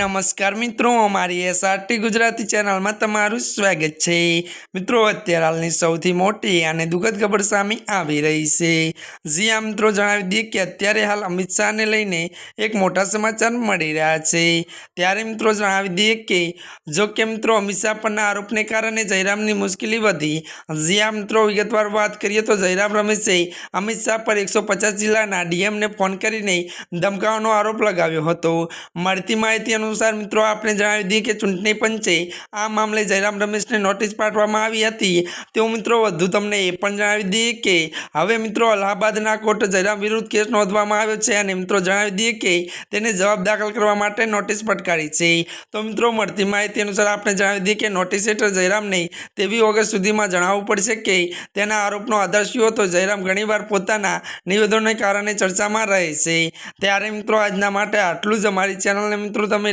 નમસ્કાર મિત્રો, અમારી એસઆરટી ગુજરાતી ચેનલમાં તમારું સ્વાગત છે. મિત્રો, અત્યારે હાલની સૌથી મોટી અને દુઃખદ ખબર સામે આવી રહી છે. જી આ મિત્રો, જણાવી દઈએ કે અત્યારે હાલ અમિત શાહને લઈને એક મોટા સમાચાર મળી રહ્યા છે. ત્યારે મિત્રો, જણાવી દઈએ કે જો કે મિત્રો, અમિત શાહ પરના આરોપને કારણે જયરામની મુશ્કેલી વધી. જી આ મિત્રો, વિગતવાર વાત કરીએ તો જયરામ રમેશે અમિત શાહ પર એકસો પચાસ જિલ્લાના ડીએમને ફોન કરીને ધમકાવાનો આરોપ લગાવ્યો હતો. મળતી માહિતી અનુસાર મિત્રો આપણે જણાવી દઈએ કે ચૂંટણી પંચે આ મામલે જયરામ રમેશને નોટિસ પાઠવવામાં આવી હતી. તેઓ મિત્રો વધુ તમને એ પણ જણાવી દઈએ કે હવે મિત્રો અલ્હાબાદના કોર્ટ જયરામ વિરુદ્ધ કેસ નોંધવામાં આવ્યો છે અને મિત્રો જણાવી દઈએ કે તેને જવાબ દાખલ કરવા માટે નોટિસ ફટકારી છે. તો મિત્રો મળતી માહિતી અનુસાર આપણે જણાવી દઈએ કે નોટિસ હેઠળ જયરામને તેવી ઓગસ્ટ સુધીમાં જણાવવું પડશે કે તેના આરોપનો આધાર શું હતો જયરામ ઘણીવાર પોતાના નિવેદનોને કારણે ચર્ચામાં રહે છે. ત્યારે મિત્રો આજના માટે આટલું જ અમારી ચેનલને મિત્રો તમે